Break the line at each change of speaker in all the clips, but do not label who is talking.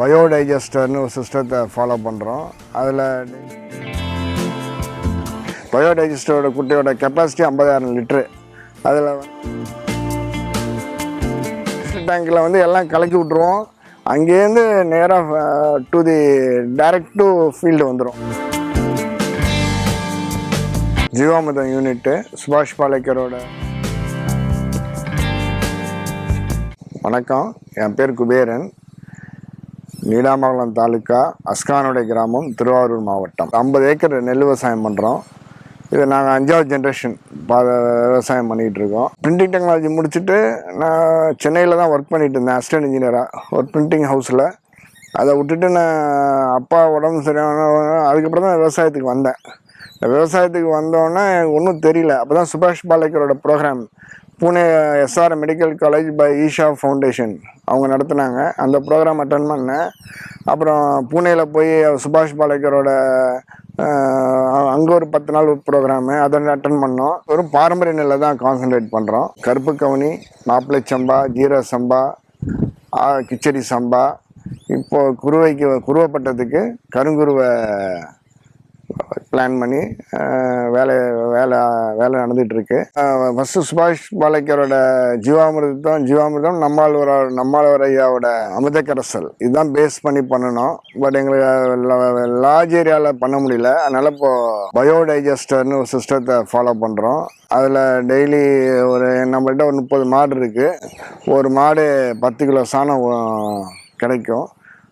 பயோடைஜஸ்டர்னு ஒரு சிஸ்டத்தை ஃபாலோ பண்ணுறோம் அதில் பயோடைஜஸ்டரோட குட்டையோட கெப்பாசிட்டி ஐம்பதாயிரம் லிட்ரு அதில் டேங்கில் வந்து எல்லாம் கலக்கி விட்ருவோம் அங்கேருந்து நேராக to the direct to field வந்துடும் ஜீவாமிர்தம் யூனிட்டு சுபாஷ் பாலேக்கரோட. வணக்கம். என் பேர் குபேரன். நீடாமங்கலம் தாலுக்கா அஸ்கானுடைய கிராமம் திருவாரூர் மாவட்டம். ஐம்பது ஏக்கர் நெல் விவசாயம் பண்ணுறோம் இது நாங்கள் அஞ்சாவது ஜென்ரேஷன் பா விவசாயம் பண்ணிகிட்டு இருக்கோம். பிரிண்டிங் டெக்னாலஜி முடிச்சுட்டு நான் சென்னையில் தான் ஒர்க் பண்ணிட்டு இருந்தேன் அசிஸ்டன்ட் இன்ஜினியராக ஒரு பிரிண்டிங் ஹவுஸில் அதை விட்டுட்டு நான் அப்பா உடம்பு சரியான அதுக்கப்புறம் தான் விவசாயத்துக்கு வந்தேன். விவசாயத்துக்கு வந்தோடனே எனக்கு ஒன்றும் தெரியல. அப்போ தான் சுபாஷ் பாலேக்கரோட program Pune SR medical college by Isha foundation அவங்க நடத்துனாங்க. அந்த ப்ரோக்ராம் அட்டன் பண்ணேன் அப்புறம் பூனேயில் போய் சுபாஷ் பாலேக்கரோட அங்கே ஒரு பத்து நாள் ப்ரோக்ராமு அதை அட்டன் பண்ணோம். வெறும் பாரம்பரிய நெல்லை தான் கான்சென்ட்ரேட் பண்ணுறோம் கருப்பு கவுனி மாப்பிள்ளை சம்பா ஜீரக சம்பா கிச்சடி சம்பா. இப்போது குருவைக்கு குருவப்பட்டதுக்கு கருங்குருவை பிளான் பண்ணி வேலை வேலை வேலை நடந்துகிட்ருக்கு. ஃபஸ்ட்டு சுபாஷ் பாலேக்கரோட ஜீவாமிர்தம் ஜீவாமிர்தம் நம்மாழ்வர நம்மாழ்வர் ஐயாவோட அமிர்தக்கரசல். இதுதான் பேஸ் பண்ணி பண்ணணும். பட் எங்களுக்கு லார்ஜ் ஏரியாவில் பண்ண முடியல. அதனால் இப்போது பயோடைஜஸ்டர்னு ஒரு சிஸ்டத்தை ஃபாலோ பண்ணுறோம் அதில் டெய்லி ஒரு நம்மள்கிட்ட ஒரு முப்பது மாடு இருக்குது ஒரு மாடு பத்து கிலோ சாணம் கிடைக்கும்.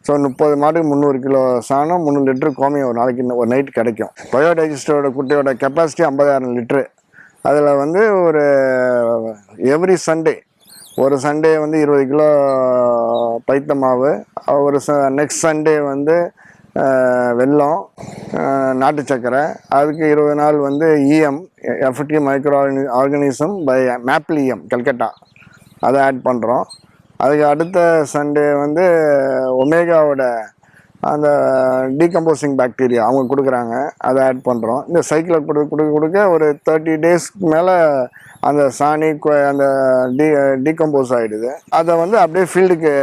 ஸோ முப்பது மாட்டுக்கு முந்நூறு கிலோ சாணம் முந்நூறு லிட்டர் கோமியம் ஒரு நாளைக்கு ஒரு நைட் கிடைக்கும். பயோடைஜஸ்டரோட குட்டையோட கெப்பாசிட்டி ஐம்பதாயிரம் லிட்ரு அதில் வந்து ஒரு எவ்ரி சண்டே ஒரு சண்டே வந்து இருபது கிலோ பைத்த மாவு. ஒரு ச நெக்ஸ்ட் சண்டே வந்து வெள்ளம் வெல்லம் நாட்டு சர்க்கரை அதுக்கு இருபது நாள் வந்து EM FT micro organism by maple EM Calcutta அதை ஆட் பண்ணுறோம் அதுக்கு அடுத்த சண்டே வந்து ஒமேகாவோட அந்த டீகம்போசிங் பாக்டீரியா அவங்க கொடுக்குறாங்க. அதை ஆட் பண்ணுறோம் இந்த சைக்கிளை கொடு கொடுக்க கொடுக்க ஒரு தேர்ட்டி டேஸ்க்கு மேலே அந்த சாணி அந்த டீ டீகம்போஸ் ஆகிடுது அதை வந்து அப்படியே ஃபீல்டுக்கு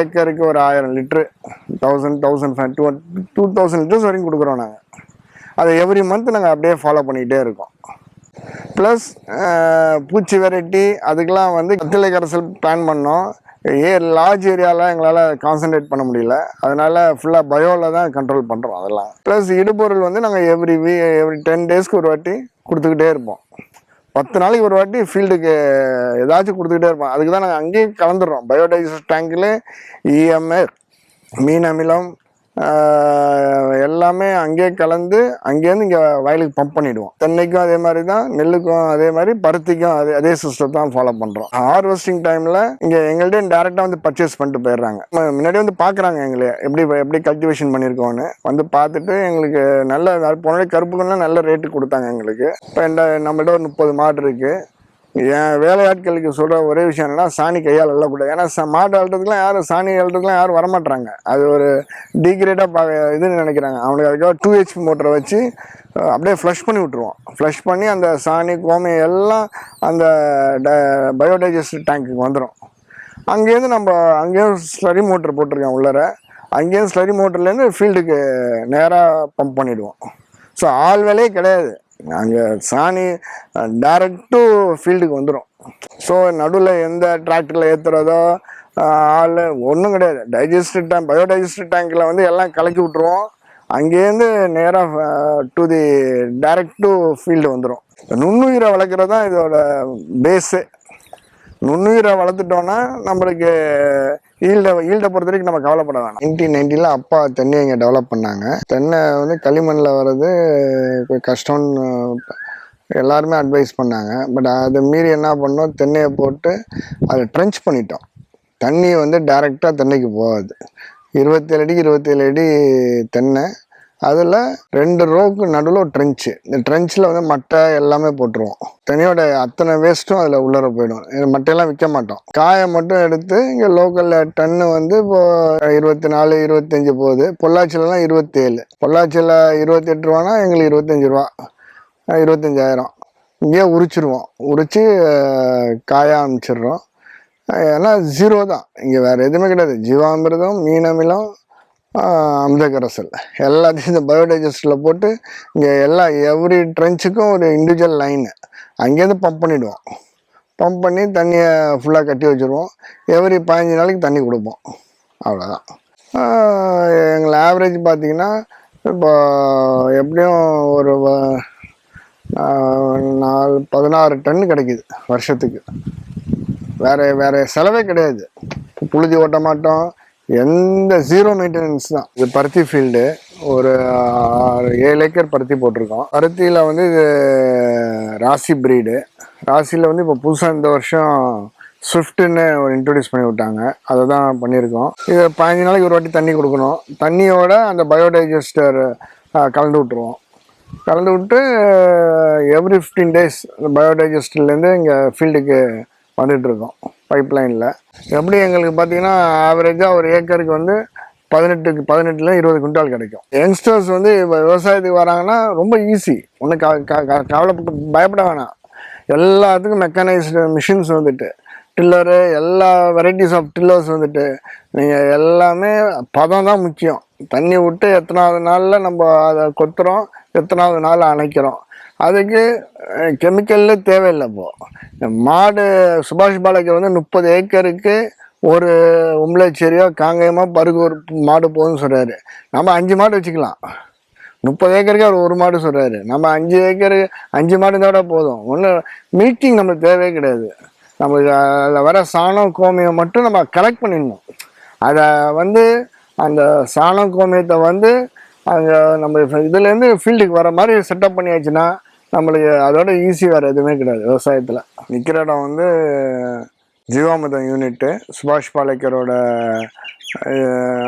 ஏக்கருக்கு ஒரு ஆயிரம் litre thousand thousand five two two thousand litres வரைக்கும் கொடுக்குறோம் நாங்கள் அதை எவ்ரி மந்த் நாங்கள் அப்படியே ஃபாலோ பண்ணிக்கிட்டே இருக்கோம். ப்ளஸ் பூச்சி வெரைட்டி அதுக்கெலாம் வந்து கத்திலை கரைசல் பிளான் பண்ணோம். ஏ லார்ஜ் ஏரியாவில் எங்களால் கான்சென்ட்ரேட் பண்ண முடியல. அதனால் ஃபுல்லாக பயோவில் தான் கண்ட்ரோல் பண்ணுறோம் அதெல்லாம். ப்ளஸ் இடுபொருள் வந்து நாங்கள் எவ்ரி வீ எவ்ரி டென் டேஸ்க்கு ஒரு வாட்டி கொடுத்துக்கிட்டே இருப்போம். பத்து நாளைக்கு ஒரு வாட்டி ஃபீல்டுக்கு ஏதாச்சும் கொடுத்துக்கிட்டே இருப்போம். அதுக்கு தான் நாங்கள் அங்கேயே கலந்துடுறோம். பயோடைசர் டேங்கில் இஎம்ஏ மீன் அமிலம் எல்லாமே அங்கேயே கலந்து அங்கேருந்து இங்கே வயலுக்கு பம்ப் பண்ணிவிடுவோம் தென்னைக்கும் அதே மாதிரி தான் நெல்லுக்கும் அதே மாதிரி பருத்திக்கும் அதே அதே சிஸ்டம் தான் ஃபாலோ பண்ணுறோம் ஹார்வெஸ்டிங் டைமில் இங்கே எங்கள்கிட்ட டேரெக்டாக வந்து பர்ச்சேஸ் பண்ணிட்டு போயிடுறாங்க. முன்னாடி வந்து பார்க்குறாங்க எங்களை எப்படி எப்படி கல்டிவேஷன் பண்ணியிருக்கோன்னு வந்து பார்த்துட்டு எங்களுக்கு நல்ல போனே கருப்புக்கெல்லாம் நல்ல ரேட்டு கொடுத்தாங்க எங்களுக்கு. இப்போ நம்மள்ட்ட ஒரு முப்பது மாடு இருக்குது என் வேலையாட்களுக்கு சொல்கிற ஒரே விஷயம் என்னன்னா சாணி கையால் அள்ளக்கூடாது. ஏன்னா ச- மாடு யாரும் சாணி அள்ளுறதுக்குலாம் யாரும் வரமாட்டாங்க அது ஒரு டீக்ரேட்டாக பா இதுன்னு நினைக்கிறாங்க. அவனுக்கு அதுக்காக டூ ஹெச்பி மோட்டரை வச்சு அப்படியே ஃப்ளஷ் பண்ணி விட்ருவோம் ஃப்ளஷ் பண்ணி அந்த சாணி கோமியம் எல்லாம் அந்த ட பயோடைஜஸ்ட் டேங்க்குக்கு வந்துடும் அங்கேருந்து நம்ம அங்கேயும் ஸ்லரி மோட்டர் போட்டிருக்கேன் உள்ளர. அங்கேயும் ஸ்லரி மோட்டர்லேருந்து ஃபீல்டுக்கு நேராக பம்ப் பண்ணிவிடுவோம் ஸோ ஆள் வேலையே கிடையாது. நாங்கள் சாணி டேரக்ட் டு ஃபீல்டுக்கு வந்துடும் ஸோ நடுவில் எந்த டிராக்டரில் ஏற்றுறதோ ஆள் ஒன்றும் கிடையாது. டைஜஸ்டர் டேங்க் பயோடைஜஸ்டர் டேங்க்கில் வந்து எல்லாம் கலக்கி விட்ருவோம் அங்கேருந்து நேராக to the direct to field வந்துடும் நுண்ணுயிரை வளர்க்குறது தான் இதோட பேஸு நுண்ணுயிரை வளர்த்துட்டோன்னா நம்மளுக்கு ஈல்ட ஈல்ட பொறுத்த வரைக்கும் நம்ம கவலைப்பட வேணாம். நைன்டீன் நைன்டில அப்பா தென்னை இங்கே டெவலப் பண்ணாங்க. தென்னை வந்து களிமண்ணில் வர்றது கஷ்டம்னு எல்லாருமே அட்வைஸ் பண்ணாங்க. பட் அதை மீறி என்ன பண்ணோம்? தென்னையை போட்டு அதை ட்ரென்ச் பண்ணிட்டோம். தண்ணி வந்து டைரெக்டாக தென்னைக்கு போகாது. இருபத்தேழு அடிக்கு இருபத்தேழு அடி தென்னை அதில் ரெண்டு ரோவுக்கு நடுவில் ஒரு ட்ரென்ச்சு இந்த ட்ரென்ச்சில் வந்து மட்டை எல்லாமே போட்டுருவோம். தனியோட அத்தனை வேஸ்ட்டும் அதில் உள்ளர போயிடும். மட்டையெல்லாம் விற்க மாட்டோம். காயை மட்டும் எடுத்து இங்கே லோக்கலில் டன்னு வந்து இப்போ இருபத்தி நாலு இருபத்தஞ்சி போகுது. பொள்ளாச்சிலலாம் இருபத்தேழு. பொள்ளாச்சியில் இருபத்தெட்டு ரூபானா எங்களுக்கு இருபத்தஞ்சி ரூபா. இருபத்தஞ்சாயிரம். இங்கேயே உரிச்சிருவோம். உரித்து காய அனுப்பிச்சிடுறோம் ஏன்னா ஜீரோ தான். இங்கே வேறு எதுவுமே கிடையாது. ஜீவாமிர்தம் மீனமிலம் அமிர்தகரசல் எல்லாத்தையும் இந்த பயோடைஜஸ்டில் போட்டு இங்கே எல்லா எவ்ரி ட்ரென்ச்சுக்கும் ஒரு இண்டிவிஜுவல் லைனு அங்கேருந்து பம்ப் பண்ணிவிடுவோம் பம்ப் பண்ணி தண்ணியை ஃபுல்லாக கட்டி வச்சுருவோம். எவ்ரி பதினஞ்சு நாளைக்கு தண்ணி கொடுப்போம். அவ்வளோதான் எங்களை ஆவரேஜ் பார்த்தீங்கன்னா இப்போ எப்படியும் ஒரு நாலு பதினாறு டன் கிடைக்குது வருஷத்துக்கு. வேறு வேறு செலவே கிடையாது. புழுதி ஓட்ட மாட்டோம். எந்த ஜீரோ மெயின்டெனன்ஸ் தான். இது பருத்தி ஃபீல்டு ஒரு ஆறு ஏழு ஏக்கர் பருத்தி போட்டிருக்கோம். பருத்தியில் வந்து இது ராசி ப்ரீடு ராசியில் வந்து இப்போ புதுசாக இந்த வருஷம் ஸ்விஃப்ட்டுன்னு ஒரு இன்ட்ரடியூஸ் பண்ணி விட்டாங்க. அதை தான் பண்ணியிருக்கோம். இது பதினஞ்சு நாளைக்கு ஒரு வாட்டி தண்ணி கொடுக்கணும். தண்ணியோட அந்த பயோடைஜஸ்டர் கலந்து விட்டுருவோம். கலந்து விட்டு எவ்ரி ஃபிஃப்டீன் டேஸ் பயோடைஜஸ்ட்லேருந்து இங்கே ஃபீல்டுக்கு வந்துட்டுருக்கோம். பைப் லைனில் எப்படி எங்களுக்கு பார்த்தீங்கன்னா ஆவரேஜாக ஒரு ஏக்கருக்கு வந்து பதினெட்டுக்கு பதினெட்டுல இருபது குவிண்டால் கிடைக்கும். யங்ஸ்டர்ஸ் வந்து இப்போ விவசாயத்துக்கு வராங்கன்னா ரொம்ப ஈஸி ஒன்றும் க க- க- கவலைப்பட்டு பயப்பட வேணாம். எல்லாத்துக்கும் மெக்கானைஸ்டு மிஷின்ஸ் வந்துட்டு டில்லரு எல்லா வெரைட்டிஸ் ஆஃப் டில்லர்ஸ் வந்துட்டு நீங்கள் எல்லாமே பதம் தான் முக்கியம். தண்ணி விட்டு எத்தனாவது நாளில் நம்ம அதை கொத்துறோம் எத்தனாவது நாள் அணைக்கிறோம். அதுக்கு கெமிக்கல்ல தேவையில்லை இப்போ. மாடு சுபாஷ் பாலைக்கு வந்து முப்பது ஏக்கருக்கு ஒரு உம்பளச்சேரியோ காங்கயமோ பருகு ஒரு மாடு போதும்னு சொல்கிறாரு நம்ம அஞ்சு மாடு வச்சுக்கலாம். முப்பது ஏக்கருக்கு அவர் ஒரு மாடு சொல்கிறாரு நம்ம அஞ்சு ஏக்கரு அஞ்சு மாடு போதும். ஒன்று மீட்டிங் நம்மளுக்கு தேவையே கிடையாது. நம்மளுக்கு அதில் வர சாணம் கோமியம் மட்டும் நம்ம கலெக்ட் பண்ணிடணும். அதை வந்து அந்த சாணம் கோமியத்தை வந்து அங்கே நம்ம இதுலேருந்து ஃபீல்டுக்கு வர மாதிரி செட்டப் பண்ணியாச்சுன்னா நம்மளுக்கு அதோட ஈஸி வேறு எதுவுமே கிடையாது. விவசாயத்தில். நிற்கிற இடம் வந்து ஜீவாமிர்தம் யூனிட்டு சுபாஷ் பாலேக்கரோட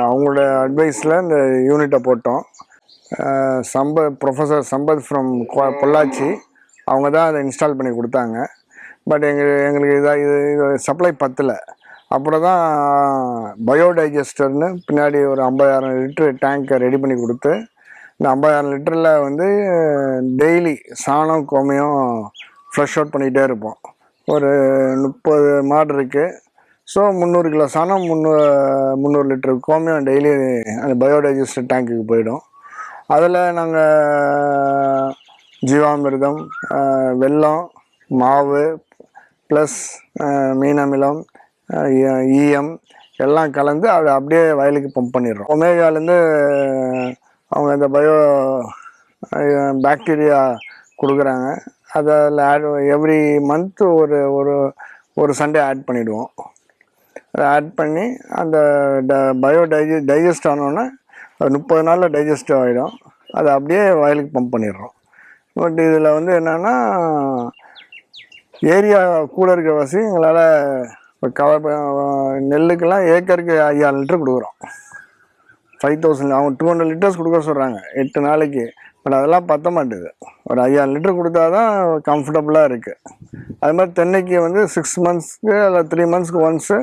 அவங்களோட அட்வைஸில் இந்த யூனிட்டை போட்டோம். சம்பத் ப்ரொஃபஸர் சம்பத் ஃப்ரம் பொள்ளாச்சி அவங்க தான் அதை இன்ஸ்டால் பண்ணி கொடுத்தாங்க. பட் எங்கள் எங்களுக்கு இதாக இது இது சப்ளை பத்தலை. அப்புறம் தான் பயோடைஜஸ்டர்னு பின்னாடி ஒரு ஐம்பதாயிரம் லிட்டரு டேங்கை ரெடி பண்ணி கொடுத்து இந்த ஐம்பதாயிரம் லிட்டரில் வந்து டெய்லி சாணம் கோமியம் ஃப்ளஷ் அவுட் பண்ணிகிட்டே இருப்போம். ஒரு முப்பது மாடு இருக்குது ஸோ முந்நூறு கிலோ சாணம் முந்நூறு முந்நூறு லிட்டரு கோமியம் டெய்லி அந்த பயோடைஜஸ்டர் டேங்க்குக்கு போயிடும். அதில் நாங்கள் ஜீவாமிர்தம் வெல்லம் மாவு ப்ளஸ் மீனமிலம் ஈயம் எல்லாம் கலந்து அதை அப்படியே வயலுக்கு பம்ப் பண்ணிடுறோம். ஒமேகாலேருந்து அவங்க அந்த பயோ பாக்டீரியா கொடுக்குறாங்க. அதில் ஆட் எவ்ரி மந்த் ஒரு ஒரு ஒரு சண்டே ஆட் பண்ணிவிடுவோம் அதை ஆட் பண்ணி அந்த ட பயோ டைஜ டைஜஸ்ட் ஆனோடனே அது முப்பது நாளில் டைஜஸ்ட் ஆகிடும் அதை அப்படியே வயலுக்கு பம்ப் பண்ணிடுறோம். பட் இதில் வந்து என்னென்னா ஏரியா கூட இருக்க வசதி எங்களால் இப்போ கவ நெல்லுக்கெல்லாம் ஏக்கருக்கு ஐயாயிரம் லிட்டர் கொடுக்குறோம். ஃபைவ் தௌசண்ட் அவங்க டூ ஹண்ட்ரட் லிட்டர்ஸ் கொடுக்க சொல்கிறாங்க எட்டு நாளைக்கு. பட் அதெல்லாம் பத்த மாட்டேது. ஒரு ஐயாயிரம் லிட்டர் கொடுத்தா தான் கம்ஃபர்டபுளாக இருக்குது அது மாதிரி தென்னைக்கு வந்து சிக்ஸ் மந்த்ஸ்க்கு இல்லை த்ரீ மந்த்ஸ்க்கு ஒன்ஸு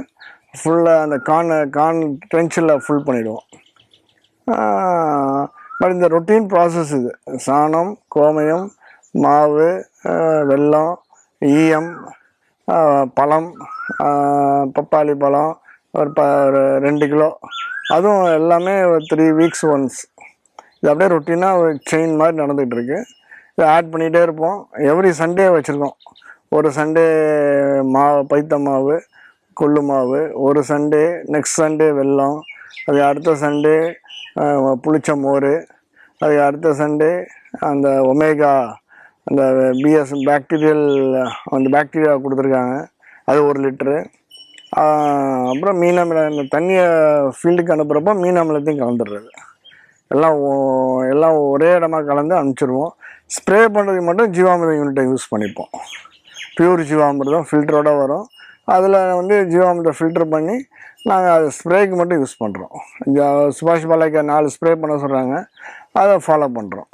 ஃபுல்லாக அந்த கான் கான் ட்ரென்ச்சில் ஃபுல் பண்ணிவிடுவோம் பட் இந்த ரொட்டீன் ப்ராசஸ் இது. சாணம் கோமயம் மாவு வெல்லம் ஈயம் பழம் பப்பாளி பழம் ஒரு ப ஒரு ரெண்டு கிலோ. அதுவும் எல்லாமே ஒரு த்ரீ வீக்ஸ் ஒன்ஸ் இது அப்படியே ரொட்டீனாக ஒரு செயின் மாதிரி நடந்துகிட்ருக்கு. இதை ஆட் பண்ணிகிட்டே இருப்போம். எவ்ரி சண்டே வச்சுருக்கோம். ஒரு சண்டே மாவு பைத்த மாவு கொள்ளு மாவு ஒரு சண்டே நெக்ஸ்ட் சண்டே வெல்லம் அது அடுத்த சண்டே புளிச்ச மோர் அது அடுத்த சண்டே அந்த ஒமேகா அந்த பிஎஸ் பாக்டீரியல் அந்த பாக்டீரியா கொடுத்துருக்காங்க. அது ஒரு லிட்ரு அப்புறம் மீனமிலம் இந்த தண்ணியை ஃபீல்டுக்கு அனுப்புகிறப்போ மீனமிலத்தையும் கலந்துடுறது. எல்லாம் எல்லாம் ஒரே இடமா கலந்து அனுப்பிச்சிடுவோம் ஸ்ப்ரே பண்ணுறதுக்கு மட்டும் ஜீவாமிர்தம் யூனிட்டை யூஸ் பண்ணிப்போம். பியூர் ஜீவாமிர்தம் ஃபில்டரோடு வரும். அதில் வந்து ஜீவாமிர்தம் ஃபில்டர் பண்ணி நாங்கள் அது ஸ்ப்ரேக்கு மட்டும் யூஸ் பண்ணுறோம் சுபாஷ் பாலாக்கா நாலு ஸ்ப்ரே பண்ண சொல்கிறாங்க அதை ஃபாலோ பண்ணுறோம்